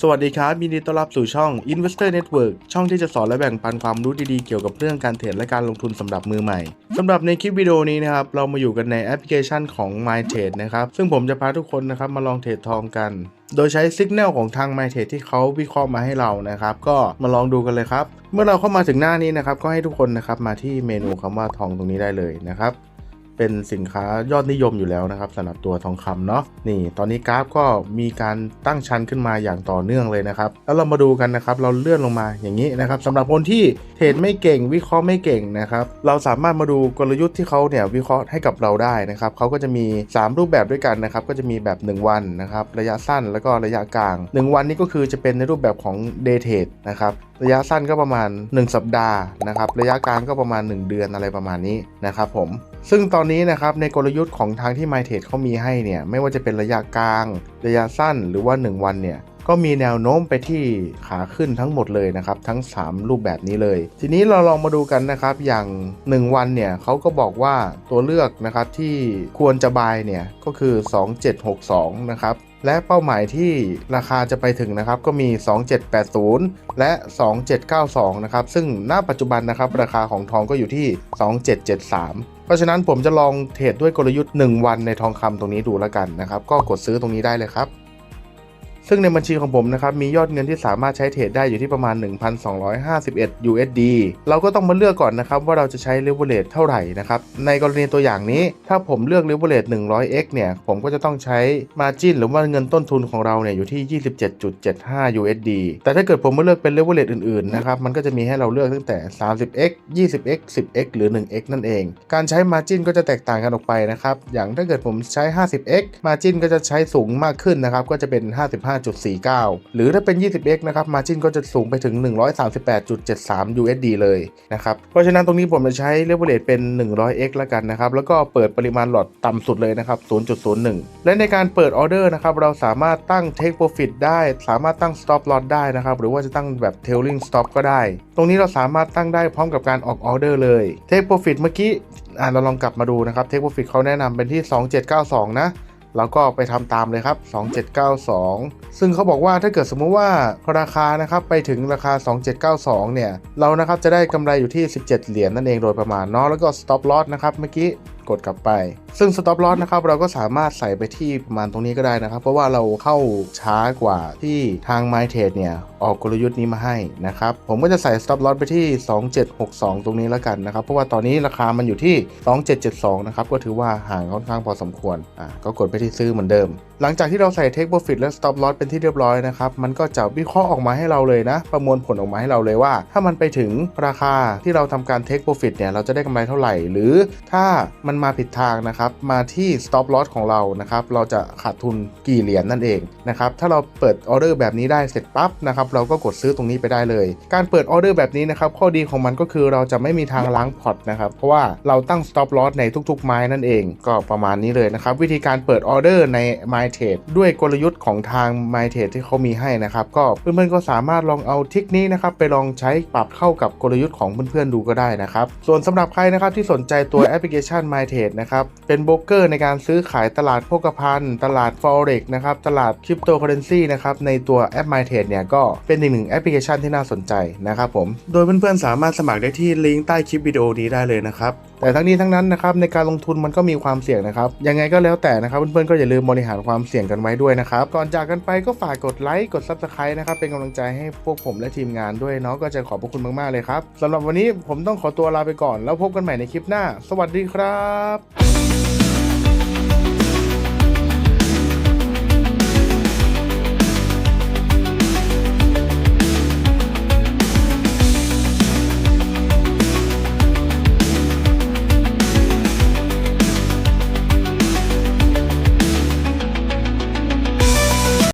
สวัสดีครับยินดีต้อนรับสู่ช่อง Investor Network ช่องที่จะสอนและแบ่งปันความรู้ดีๆ เกี่ยวกับเรื่องการเทรดและการลงทุนสำหรับมือใหม่สำหรับในคลิปวิดีโอนี้นะครับ เรามาอยู่กันในแอปพลิเคชันของ MyTrade นะครับ ซึ่งผมจะพาทุกคนนะครับมาลองเทรดทองกัน โดยใช้สัญญาณของทาง MyTrade ที่เขาวิเคราะห์มาให้เรานะครับ ก็มาลองดูกันเลยครับ เมื่อเราเข้ามาถึงหน้านี้นะครับ ก็ให้ทุกคนนะครับมาที่เมนูคำว่าทองตรงนี้ได้เลยนะครับ เป็นสินค้ายอดนิยมอยู่แล้วนะครับสำหรับตัวทองคำเนาะนี่ ตอนนี้กราฟก็มีการตั้งชั้นขึ้นมาอย่างต่อเนื่องเลยนะครับ แล้วเรามาดูกันนะครับ เราเลื่อนลงมาอย่างนี้นะครับสำหรับคนที่เทรดไม่เก่งวิเคราะห์ไม่เก่งนะครับ เราสามารถมาดูกลยุทธ์ที่เขาเนี่ยวิเคราะห์ให้กับเราได้นะครับเขาก็จะมี 3 รูปแบบด้วยกันนะครับก็จะมีแบบ 1 วันนะครับระยะสั้นแล้วก็ระยะกลาง 1 วันนี้ก็คือจะเป็นในรูปแบบของ day trade นะครับ ระยะสั้นก็ประมาณ 1 สัปดาห์นะครับ ระยะกลางก็ประมาณ 1 เดือนอะไรประมาณนี้นะครับผม ซึ่งตอนนี้นะครับในกลยุทธ์ของทางที่ MyTrade เขามีให้เนี่ย ไม่ว่าจะเป็นระยะกลาง ระยะสั้นหรือว่า 1 วันเนี่ยก็มีแนวโน้มไปที่ขาขึ้นทั้งหมดเลยนะครับ ทั้ง 3 รูปแบบนี้เลย ทีนี้เราลองมาดูกันนะครับอย่าง 1 วันเนี่ยเขาก็บอกว่าตัวเลือกนะครับที่ควรจะบายเนี่ยก็คือ 2762 นะครับ และเป้าหมายที่ราคาจะไปถึงนะครับก็มี 2780 และ 2792 นะครับ ซึ่งณปัจจุบันนะครับราคาของทองก็อยู่ที่ 2773 เพราะฉะนั้นผมจะลองเทรดด้วยกลยุทธ์ 1 วันในทองคำตรงนี้ดูแล้วกันนะครับ ก็กดซื้อตรงนี้ได้เลยครับ ซึ่งในบัญชีของผมนะครับมียอดเงินที่สามารถใช้เทรดได้อยู่ที่ประมาณ 1,251 USD เราก็ต้องมาเลือกก่อนนะครับว่าเราจะใช้ leverage เท่าไหร่นะครับในกรณีตัวอย่างนี้ ถ้าผมเลือก leverage 100x เนี่ยผมก็จะต้องใช้ margin หรือว่าเงินต้นทุนของเราเนี่ยอยู่ที่ 27.75 USD แต่ถ้าเกิดผมมาเลือกเป็น leverage อื่นๆนะครับมันก็จะมีให้เราเลือกตั้งแต่ 30x 20x 10x หรือ 1x นั่นเอง การใช้ margin ก็จะแตกต่างกันออกไปนะครับอย่างถ้าเกิดผมใช้ 50x margin ก็จะใช้สูงมากขึ้นนะครับก็จะเป็น5.49 หรือถ้าเป็น 20x นะครับ margin ก็จะสูงไปถึง 138.73 USD เลยนะครับ เพราะฉะนั้นตรงนี้ผมจะใช้ leverage เป็น 100x แล้วกันนะครับ แล้วก็เปิดปริมาณหลอดต่ำสุดเลยนะครับ 0.01 และในการเปิดออเดอร์นะครับ เราสามารถตั้ง take profit ได้ สามารถตั้ง stop loss ได้นะครับ หรือว่าจะตั้งแบบ tailing stop ก็ได้ ตรงนี้เราสามารถตั้งได้พร้อมกับการออกออเดอร์เลย take profit เมื่อกี้อ่าเราลองกลับมาดูนะครับ take profit เขาแนะนำเป็นที่ 2792 นะ เราก็ไปทำตามเลยครับ 2792 ซึ่งเขาบอกว่าถ้าเกิดสมมุติว่าราคานะครับไปถึงราคา 2792 เนี่ย เรานะครับจะได้กำไรอยู่ที่ 17 เหรียญนั่นเองโดยประมาณเนาะแล้วก็ stop loss นะครับเมื่อกี้ ดกลับไป ซึ่ง stop loss นะครับเราก็สามารถใส่ไปที่ประมาณตรงนี้ก็ได้นะครับ เพราะว่าเราเข้าช้ากว่าที่ทาง MyTrade เนี่ยออกกลยุทธ์นี้มาให้นะครับผมก็จะใส่ stop loss ไปที่ 2762 ตรงนี้แล้วกันนะครับ เพราะว่าตอนนี้ราคามันอยู่ที่ 2772 นะครับก็ถือว่าห่างค่อนข้างพอสมควรอะก็กดไปที่ซื้อเหมือนเดิม หลังจากที่เราใส่ take profit และ stop loss เป็นที่เรียบร้อยนะครับมันก็จะวิเคราะห์ออกมาให้เราเลยนะ ประมวลผลออกมาให้เราเลยว่า ถ้ามันไปถึงราคาที่เราทำการ take profit เนี่ยเราจะได้กำไรเท่าไหร่ หรือถ้ามันมาผิดทางนะครับ มาที่ stop loss ของเรานะครับ เราจะขาดทุนกี่เหรียญนั่นเองนะครับ ถ้าเราเปิดออเดอร์แบบนี้ได้เสร็จปั๊บนะครับ เราก็กดซื้อตรงนี้ไปได้เลย การเปิดออเดอร์แบบนี้นะครับ ข้อดีของมันก็คือเราจะไม่มีทางล้างพอร์ตนะครับ เพราะว่าเราตั้ง stop loss ในทุกๆ ไม้นั่นเอง ก็ประมาณนี้เลยนะครับ วิธีการเปิดออเดอร์ใน MyTrade ด้วยกลยุทธ์ของทาง MyTrade ที่เขามีให้นะครับ ก็เพื่อนๆก็สามารถลองเอาทิคนี้นะครับไปลองใช้ปรับเข้ากับกลยุทธ์ของเพื่อนๆดูก็ได้นะครับ ส่วนสำหรับใครนะครับที่สนใจตัวแอปพลิเคชัน MyTrade นะครับ เป็นโบรกเกอร์ในการซื้อขายตลาดโภคภัณฑ์ ตลาด Forex นะครับ ตลาดคริปโตเคอเรนซีนะครับ ในตัวแอป MyTrade เนี่ยก็เป็นอีกหนึ่งแอปพลิเคชันที่น่าสนใจนะครับผม โดยเพื่อนๆสามารถสมัครได้ที่ลิงก์ใต้คลิปวิดีโอนี้ได้เลยนะครับแต่ทั้งนี้ทั้งนั้นนะครับในการลงทุนมันก็มีความเสี่ยงนะครับยังไงก็แล้วแต่นะครับเพื่อนๆก็อย่าลืมบริหารความเสี่ยงกันไว้ด้วยนะครับก่อนจากกันไปก็ฝากกดไลค์กด Subscribe นะครับเป็นกำลังใจให้พวกผมและทีมงานด้วยเนาะก็จะขอบพระคุณมากๆเลยครับสำหรับวันนี้ผมต้องขอตัวลาไปก่อน แล้วพบกันใหม่ในคลิปหน้า สวัสดีครับ